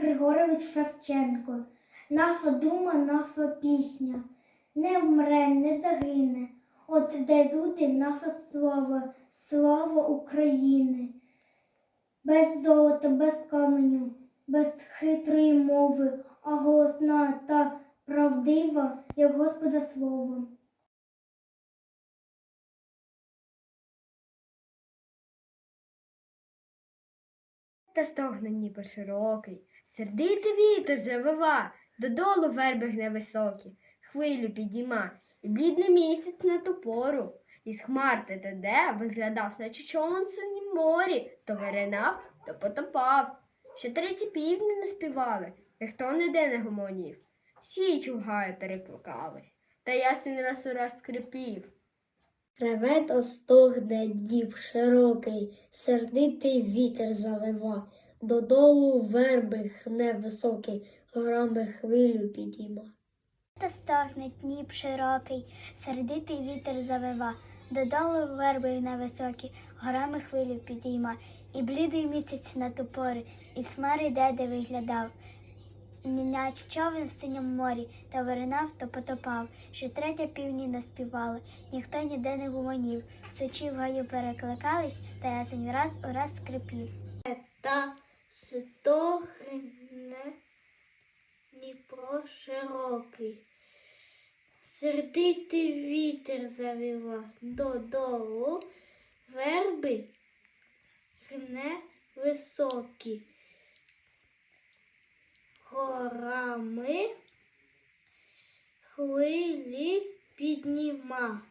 Григорович Шевченко, наша дума, наша пісня, не вмре, не загине, от де люди наша слава, слава України. Без золота, без каменю, без хитрої мови, а голосна та правдива, як Господа слово. Та стогне Дніпро широкий, сердитий вітер завива, додолу верби гне високі, хвилю підійма, і блідний місяць на ту пору. Із хмар те де виглядав, наче човен морі, то виринав, то потопав. Ще треті півдні не співали, ніхто ніде не гомонів. Січ у гаю перекликались, та ясен раз у раз скрипів. Реве та стогне дніп широкий, сердитий вітер завива, додолу верби хне високий, горами хвилю підійма. Та стогне Дніп широкий, сердитий вітер завива, додолу верби на високі, горами хвилю підійма, і блідий місяць на тупори, і смари деде виглядав. Неначе човен в синьому морі, та виринав, то потопав, що третя півні наспівали, ніхто ніде не гуманів, сичі в гаю перекликались, та ясень раз у раз скрипів. Та стогне Дніпро широкий, сердитий вітер завіла додолу, верби гне високі, горами хвилі підніма.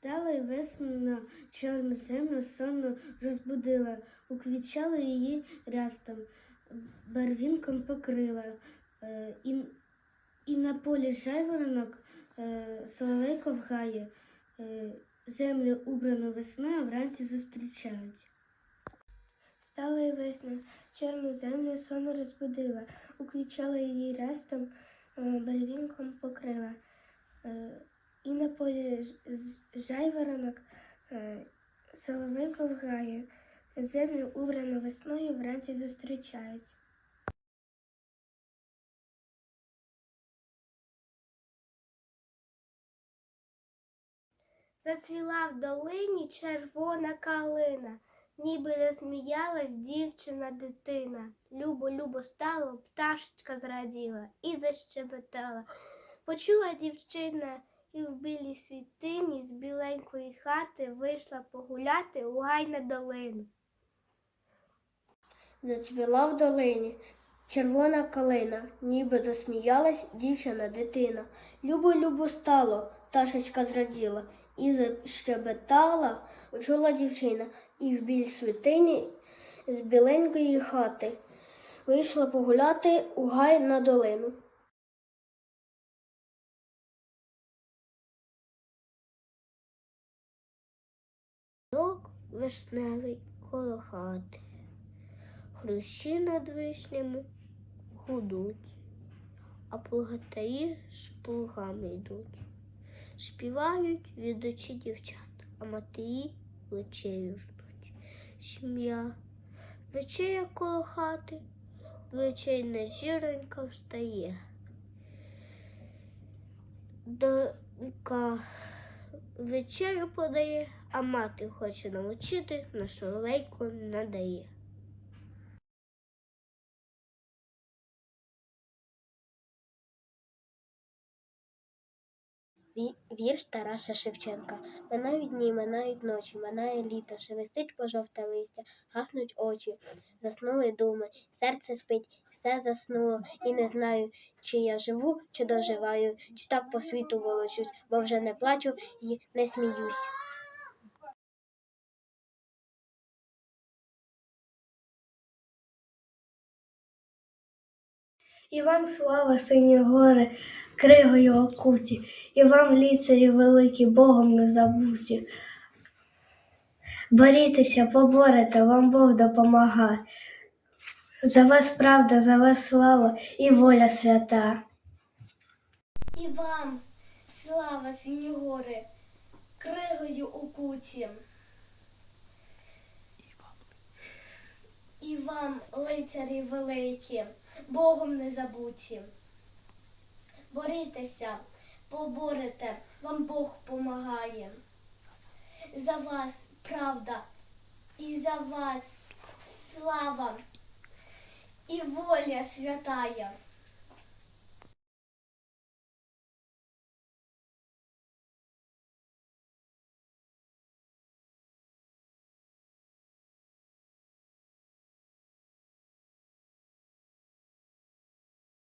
Стала й весна чорну землю сонно розбудила, уквічала її рястом, барвінком покрила, е, і, і на полі жайворонок е, соловейко вгає, е, землю убрану весною вранці зустрічають. Стала й весна, чорну землю сонно розбудила, уквічала її рястом, е, барвінком покрила. І на полі жайворонок е, соловейко вгає, землю убрану весною вранці зустрічають. Зацвіла в долині червона калина, ніби засміялась дівчина дитина. Любо, любо стало, пташечка зраділа і защебетала. Почула дівчина і в білій світині з біленької хати вийшла погуляти у гай на долину. Зацвіла в долині червона калина, ніби засміялась дівчина дитина. Любо, любо стало, пташечка зраділа, і защебетала, почула дівчина, і в білій світині з біленької хати вийшла погуляти у гай на долину. Вишневий коло хати. Хрущі над вишнями гудуть, а плугатаї з плугами йдуть. Співають відучі дівчата, а матері вечею ждуть. Сім'я вечея коло хати, вечейна зіронька встає. Донька вечерю подає, а мати хоче навчити, на соловейку надає. Вірш Тараса Шевченка. Минають дні, минають ночі, минає літо, шелестить пожовте листя, гаснуть очі, заснули думи, серце спить, все заснуло, і не знаю, чи я живу, чи доживаю, чи так по світу волочусь, бо вже не плачу і не сміюсь. І вам слава, сині гори, кригою окуті, і вам лицарі великі, Богом не забуті. Борітеся, поборете, вам Бог допомагає. За вас правда, за вас слава і воля свята. І вам слава, сині гори, кригою у куці. І вам, лицарі великі, Богом не забуті. Борітеся, поборете, вам Бог помагає. За вас правда і за вас слава і воля святая.